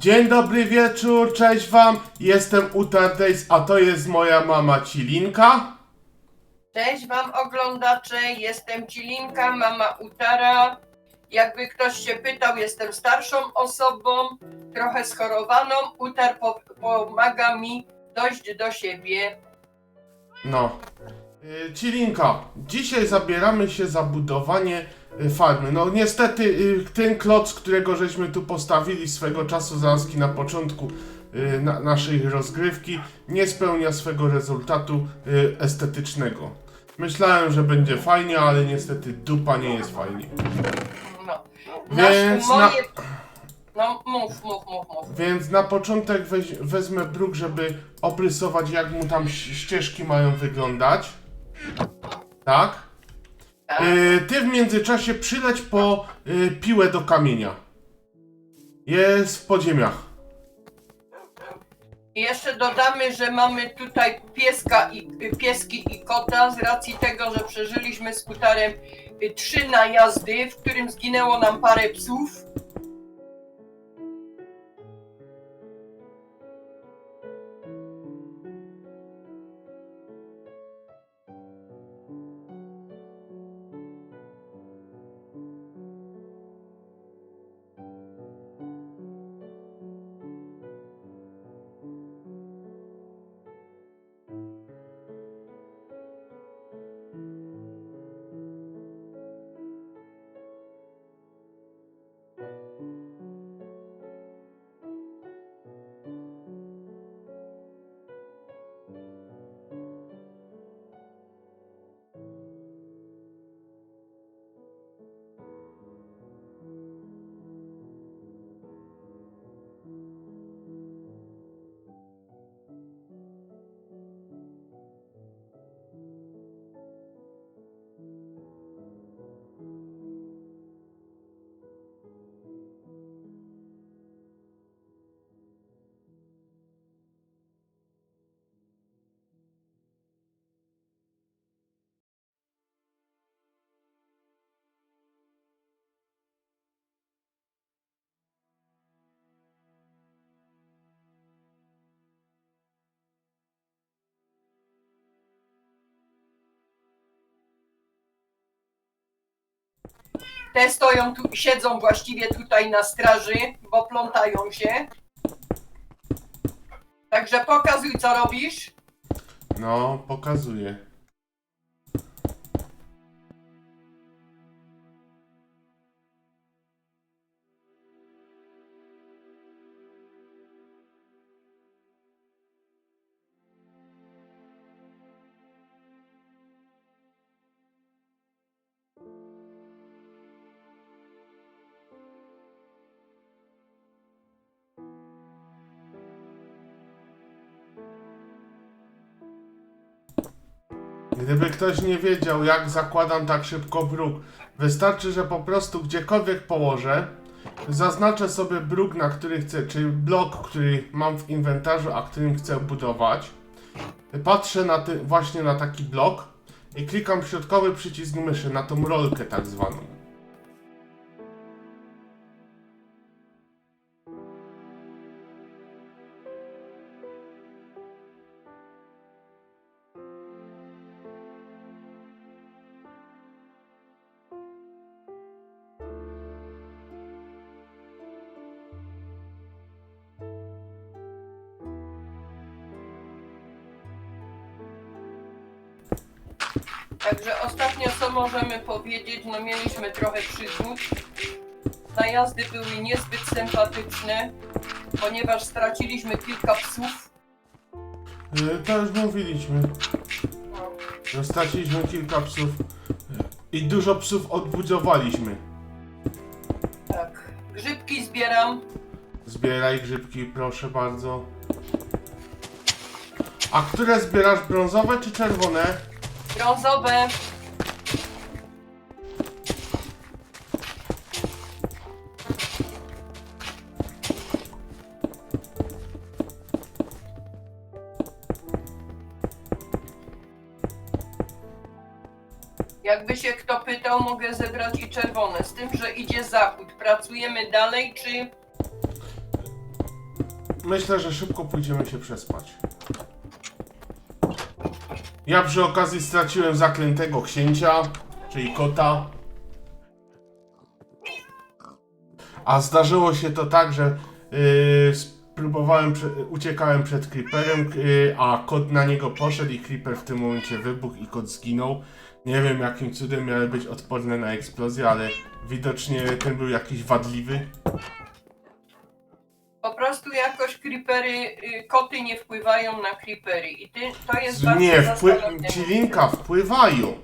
Dzień dobry wieczór, cześć wam, jestem Utardays, a to jest moja mama Cilinka. Cześć wam oglądacze, jestem Cilinka, mama Utara. Jakby ktoś się pytał, jestem starszą osobą, trochę schorowaną. Utar po, pomaga mi dojść do siebie. No. Y, Cilinka, dzisiaj zabieramy się za budowanie farmy. No niestety y, ten kloc, którego żeśmy tu postawili swego czasu zarazki na początku y, na, naszej rozgrywki, nie spełnia swego rezultatu y, estetycznego. Myślałem, że będzie fajnie, ale niestety dupa nie jest fajnie. No. Więc na-. No mów, mów, mów, mów. Więc na początek weź, wezmę bruk, żeby obrysować, jak mu tam ścieżki mają wyglądać. Tak? Y, ty w międzyczasie przyleć po y, piłę do kamienia. Jest w podziemiach. Jeszcze dodamy, że mamy tutaj pieska i, pieski i kota z racji tego, że przeżyliśmy z Utarem y, trzy najazdy, w którym zginęło nam parę psów. Te stoją tu, siedzą właściwie tutaj na straży, bo plątają się. Także pokazuj, co robisz. No, pokazuję. Gdyby ktoś nie wiedział, jak zakładam tak szybko bruk, wystarczy, że po prostu gdziekolwiek położę, zaznaczę sobie bruk, na który chcę, czyli blok, który mam w inwentarzu, a którym chcę budować. Patrzę na ty, właśnie na taki blok i klikam środkowy przycisk myszy, na tą rolkę tak zwaną. Także ostatnio co możemy powiedzieć, no mieliśmy trochę przygód. Najazdy były niezbyt sympatyczne, ponieważ straciliśmy kilka psów. Yy, to już mówiliśmy. No, że Straciliśmy kilka psów yy, i dużo psów odbudowaliśmy. tak. Grzybki zbieram. Zbieraj grzybki, proszę bardzo. A które zbierasz, brązowe czy czerwone? Brązowe. Jakby się kto pytał, mogę zebrać i czerwone. Z tym, że idzie zachód. Pracujemy dalej, czy myślę, że szybko pójdziemy się przespać. Ja przy okazji straciłem zaklętego księcia, czyli kota. A zdarzyło się to tak, że yy, spróbowałem, uciekałem przed Creeperem, yy, a kot na niego poszedł i Creeper w tym momencie wybuchł i kot zginął. Nie wiem jakim cudem miały być odporne na eksplozję, ale widocznie ten był jakiś wadliwy. Po prostu jakoś creepery, y, koty nie wpływają na creepery i ty, to jest bardzo Nie, wpły... zastanawiające. Cilinka wpływają.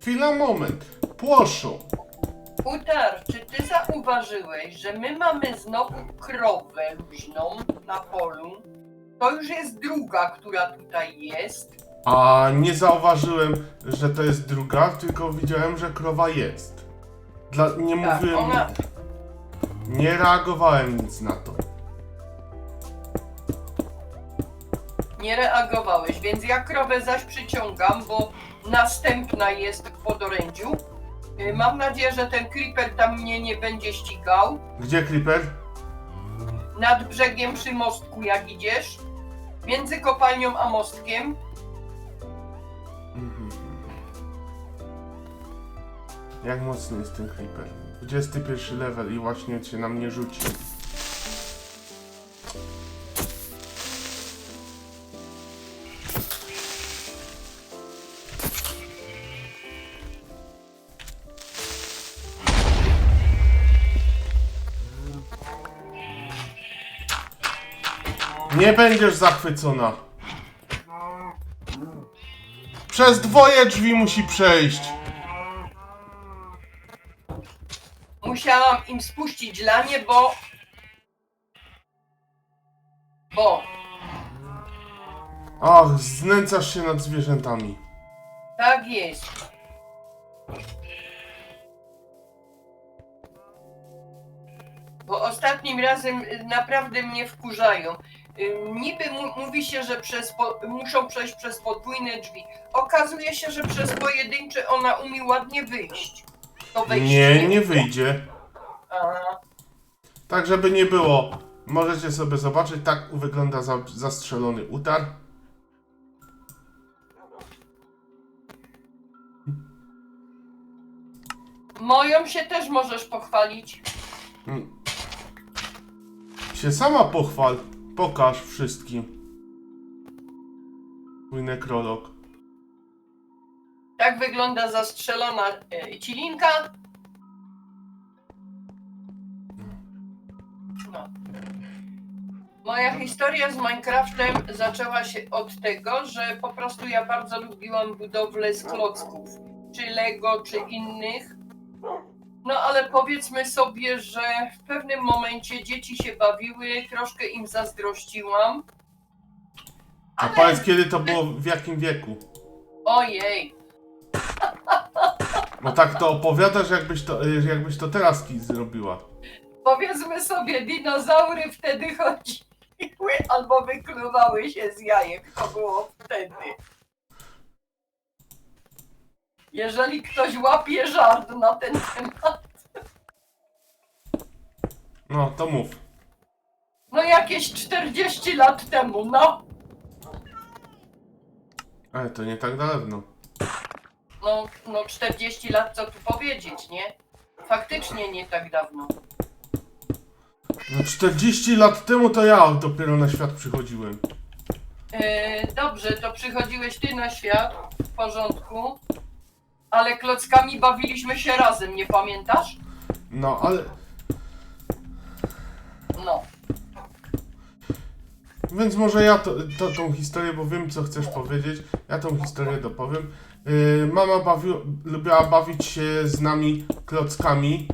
Chwila, moment. Płoszu. Utar, czy ty zauważyłeś, że my mamy znowu krowę luźną na polu? To już jest druga, która tutaj jest. A nie zauważyłem, że to jest druga, tylko widziałem, że krowa jest. Dla... Nie Tak, mówiłem, ona, nie reagowałem nic na to. nie reagowałeś, więc ja krowę zaś przyciągam, bo następna jest w podorędziu. Y, Mam nadzieję, że ten creeper tam mnie nie będzie ścigał. Gdzie Creeper? Nad brzegiem przy mostku, jak idziesz. Między kopalnią a mostkiem. Mhm. Jak mocny jest ten Creeper? 21 level i właśnie się na mnie rzuci. Nie będziesz zachwycona. Przez dwoje drzwi musi przejść. Im spuścić lanie, bo... Bo... Ach, znęcasz się nad zwierzętami. Tak jest. Bo ostatnim razem y, naprawdę mnie wkurzają. Y, Niby mówi się, że przez muszą przejść przez podwójne drzwi. Okazuje się, że przez pojedyncze ona umie ładnie wyjść. To wejście Nie, nie wyjdzie. Tak, żeby nie było. Możecie sobie zobaczyć, tak wygląda za, zastrzelony utar. moją się też możesz pochwalić. Mm. Się sama pochwal. Pokaż wszystkim. Mój nekrolog. Tak wygląda zastrzelona e, cilinka. Moja historia z Minecraftem zaczęła się od tego, że po prostu ja bardzo lubiłam budowlę z klocków, czy Lego, czy innych. No ale powiedzmy sobie, że w pewnym momencie dzieci się bawiły, troszkę im zazdrościłam. A Ale- powiedz, kiedy to było, w jakim wieku? Ojej, No tak to opowiadasz, jakbyś to, jakbyś to teraz zrobiła. Powiedzmy sobie, dinozaury wtedy chodziły albo wykluwały się z jajek. To było wtedy. Jeżeli ktoś łapie żart na ten temat, No, to mów. no jakieś 40 lat temu, no. Ale to nie tak dawno. No, no 40 lat, co tu powiedzieć, nie? Faktycznie nie tak dawno. No 40 lat temu to ja dopiero na świat przychodziłem. Yy, dobrze, to przychodziłeś ty na świat, w porządku. Ale klockami bawiliśmy się razem, nie pamiętasz? No, ale... No. Więc może ja to, to, tą historię, bo wiem co chcesz powiedzieć, ja tą historię dopowiem. Yy, mama bawi, lubiła bawić się z nami klockami.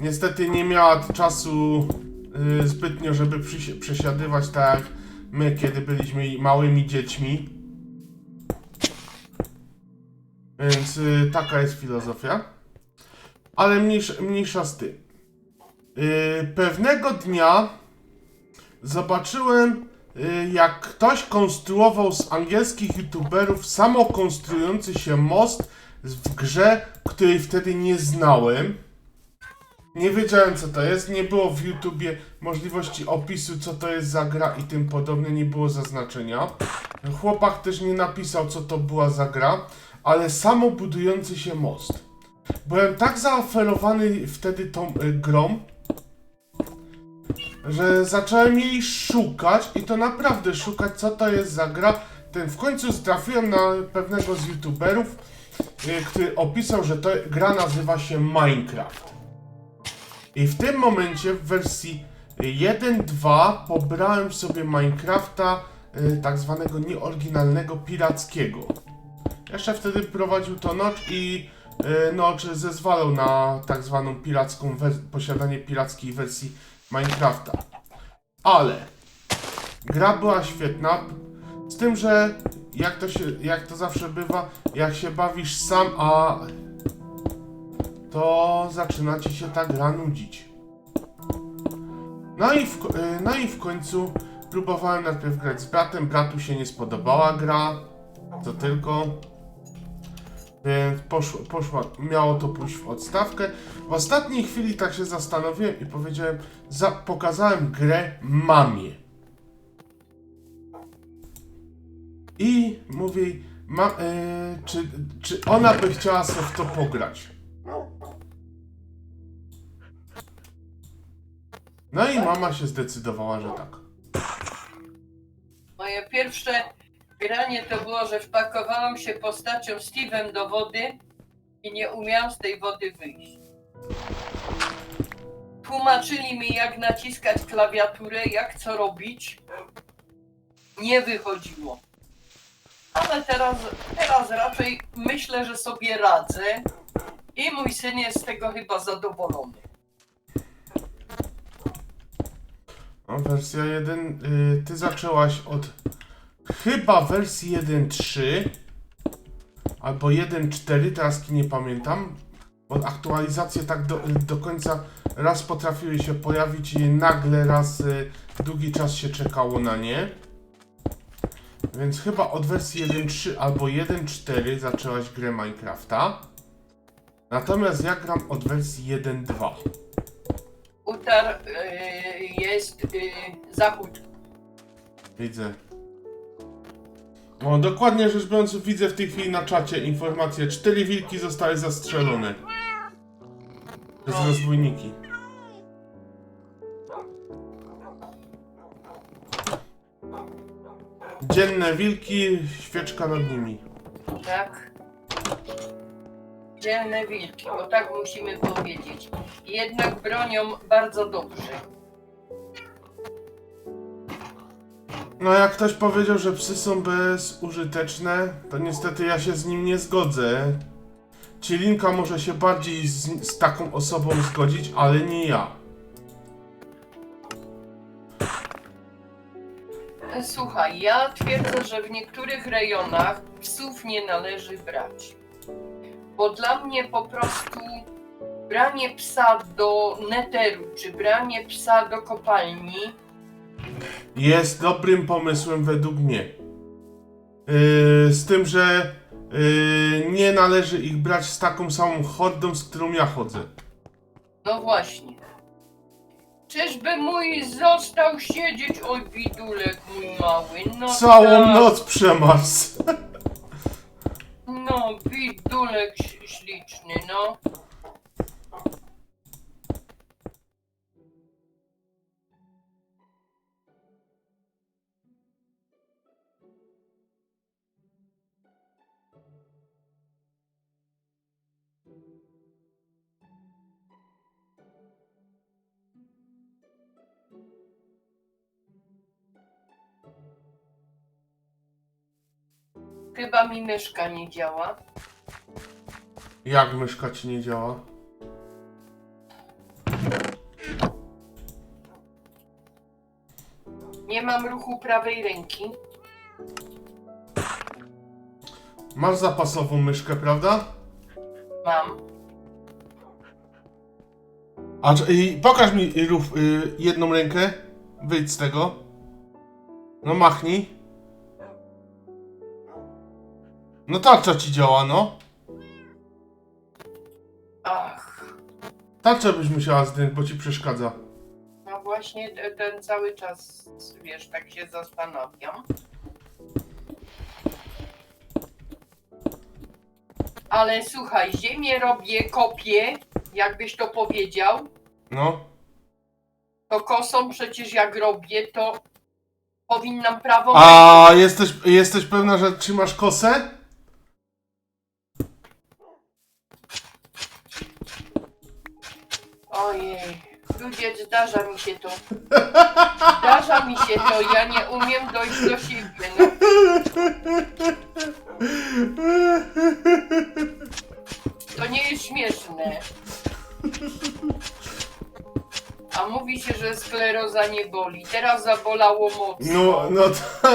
Niestety nie miała czasu yy, zbytnio, żeby przesiadywać tak jak my, kiedy byliśmy małymi dziećmi. Więc yy, taka jest filozofia. Ale mniejsza, mniejsza z tym. Yy, pewnego dnia zobaczyłem, y, jak ktoś konstruował z angielskich youtuberów samokonstruujący się most w grze, której wtedy nie znałem. Nie wiedziałem co to jest, nie było w YouTubie możliwości opisu co to jest za gra i tym podobne, nie było zaznaczenia. Chłopak też nie napisał co to była za gra, ale samo budujący się most. Byłem tak zaaferowany wtedy tą y, grą, że zacząłem jej szukać i to naprawdę szukać co to jest za gra. Ten w końcu trafiłem na pewnego z youtuberów, y, który opisał, że to gra nazywa się Minecraft. I w tym momencie w wersji 1.2 pobrałem sobie Minecrafta y, tak zwanego nieoryginalnego pirackiego. Jeszcze wtedy prowadził to Notch i y, Notch zezwalał na tak zwaną piracką posiadanie pirackiej wersji Minecrafta. Ale gra była świetna, z tym, że jak to, się, jak to zawsze bywa, jak się bawisz sam, a to zaczyna ci się ta gra nudzić. No i w, y, no i w końcu próbowałem najpierw grać z bratem, bratu się nie spodobała gra, to tylko. Więc poszło, poszła, miało to pójść w odstawkę. W ostatniej chwili tak się zastanowiłem i powiedziałem, za, pokazałem grę mamie. I mówię, ma, e, czy, czy ona by chciała sobie w to pograć. No i mama się zdecydowała, że tak. Moje pierwsze granie to było, że wpakowałam się postacią Steve'em do wody i nie umiałam z tej wody wyjść. Tłumaczyli mi, jak naciskać klawiaturę, jak co robić. Nie wychodziło. Ale teraz, teraz raczej myślę, że sobie radzę i mój syn jest z tego chyba zadowolony. Wersja 1, y, ty zaczęłaś od chyba wersji 1.3 albo 1.4, teraz nie pamiętam, bo aktualizacje tak do, do końca raz potrafiły się pojawić i nagle raz y, długi czas się czekało na nie. Więc chyba od wersji 1.3 albo 1.4 zaczęłaś grę Minecrafta. Natomiast ja gram od wersji 1.2. Utar y, jest y, zachód. Widzę. O, dokładnie rzecz biorąc, widzę w tej chwili na czacie informację. Cztery wilki zostały zastrzelone. Przez rozbójniki. Dzienne wilki, świeczka nad nimi. Tak. Dzielne wilki, bo tak musimy powiedzieć. Jednak bronią bardzo dobrze. No jak ktoś powiedział, że psy są bezużyteczne, to niestety ja się z nim nie zgodzę. Cielinka może się bardziej z, z taką osobą zgodzić, ale nie ja. Słuchaj, ja twierdzę, że w niektórych rejonach psów nie należy brać. Bo dla mnie po prostu branie psa do neteru, czy branie psa do kopalni, jest dobrym pomysłem według mnie. Yy, z tym, że yy, nie należy ich brać z taką samą hordą, z którą ja chodzę. no właśnie. Czyżby mój został siedzieć, oj bidulek mój mały, no Całą tak. noc przemarzł. No, bidulek śliczny, no. Chyba mi myszka nie działa. Jak myszka ci nie działa? Nie mam ruchu prawej ręki. Masz zapasową myszkę, prawda? Mam. A czy- i pokaż mi y, rów, y, jedną rękę. Wyjdź z tego. No machnij. No tarcza ci działa, no. Ach. Tarczę byś musiała zdjąć, bo ci przeszkadza. No właśnie te- ten cały czas, wiesz, tak się zastanawiam. Ale słuchaj, ziemię robię, kopię, jakbyś to powiedział, No. to kosą przecież jak robię, to powinnam prawą A jesteś, jesteś pewna, że trzymasz kosę? Ojej, ludzie, zdarza mi się to. Zdarza mi się to, ja nie umiem dojść do siebie, no. To nie jest śmieszne. A mówi się, że skleroza nie boli. Teraz zabolało mocno. No, no to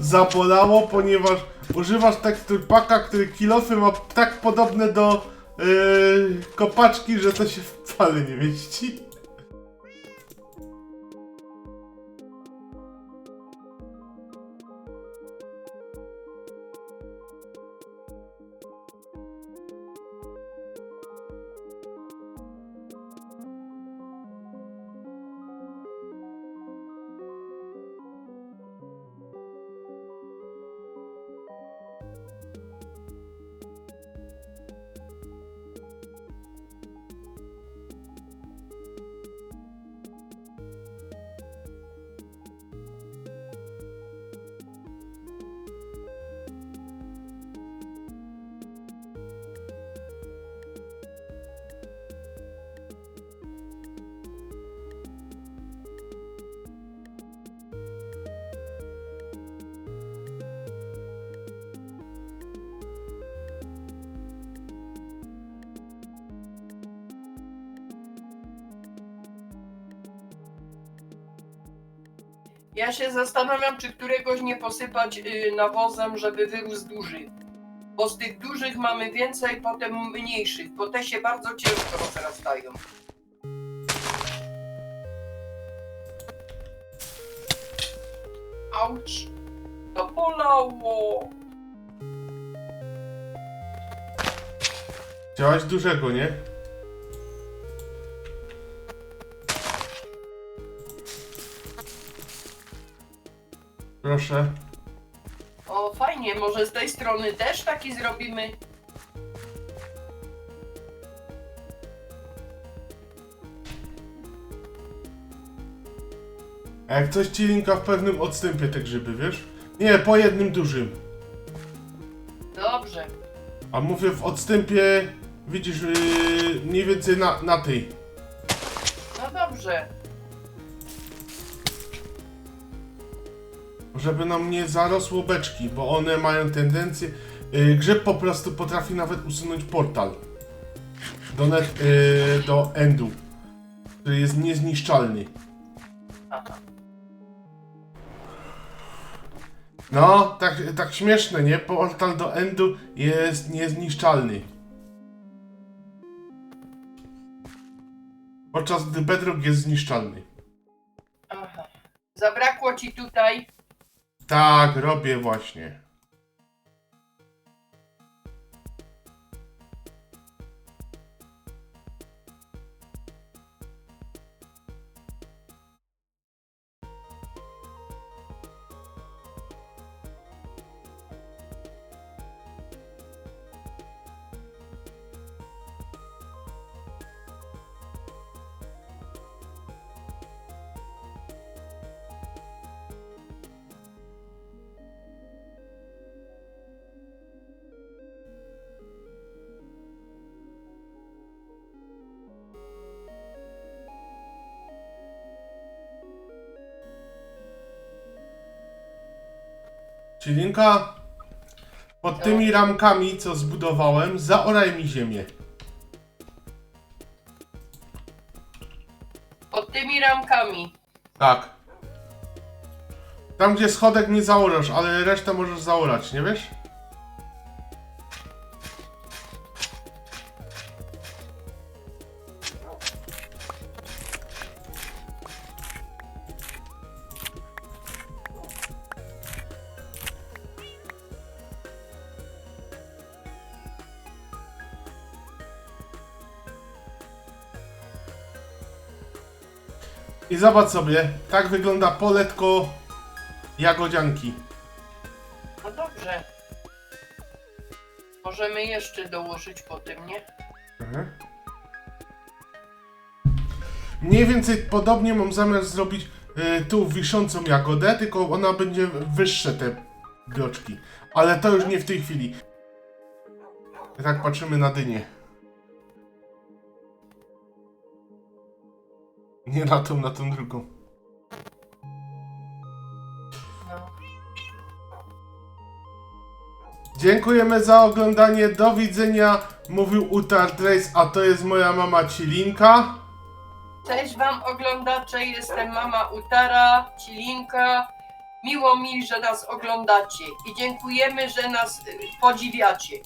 zabolało, ponieważ używasz teksturpaka, który kilofy ma tak podobne do yy, kopaczki, że to się ただに飯 Ja się zastanawiam, czy któregoś nie posypać y, nawozem, żeby wyrósł duży. Bo z tych dużych mamy więcej, potem mniejszych, bo te się bardzo ciężko rozrastają. Auć! To bolało! Chciałaś dużego, nie? Proszę. O, fajnie, może z tej strony też taki zrobimy? A jak coś ci linka w pewnym odstępie te grzyby, wiesz? Nie, po jednym dużym. Dobrze. A mówię w odstępie, widzisz, yy, mniej więcej na, na tej. No dobrze. Żeby nam nie zarosło beczki, bo one mają tendencję. Yy, grzyb po prostu potrafi nawet usunąć portal. Do, net, yy, do endu. Który jest niezniszczalny. No, tak, tak śmieszne, nie? Portal do endu jest niezniszczalny. Podczas gdy bedrock jest zniszczalny. Aha. Zabrakło ci tutaj. Tak, robię właśnie. Cilinka, pod tymi ramkami, co zbudowałem, zaoraj mi ziemię. Pod tymi ramkami. Tak. Tam, gdzie schodek nie zaorasz, ale resztę możesz zaorać, nie wiesz? I zobacz sobie, tak wygląda poletko jagodzianki. No dobrze. Możemy jeszcze dołożyć po tym, nie? Mhm. Mniej więcej podobnie mam zamiar zrobić y, tu wiszącą jagodę, tylko ona będzie wyższe te bloczki. Ale to już nie w tej chwili. Tak patrzymy na dynię. Nie na tą, na tą drugą. Dziękujemy za oglądanie, do widzenia. Mówił Utar Trace, a to jest moja mama Cilinka. Cześć wam oglądacze, jestem mama Utara, Cilinka. Miło mi, że nas oglądacie i dziękujemy, że nas podziwiacie.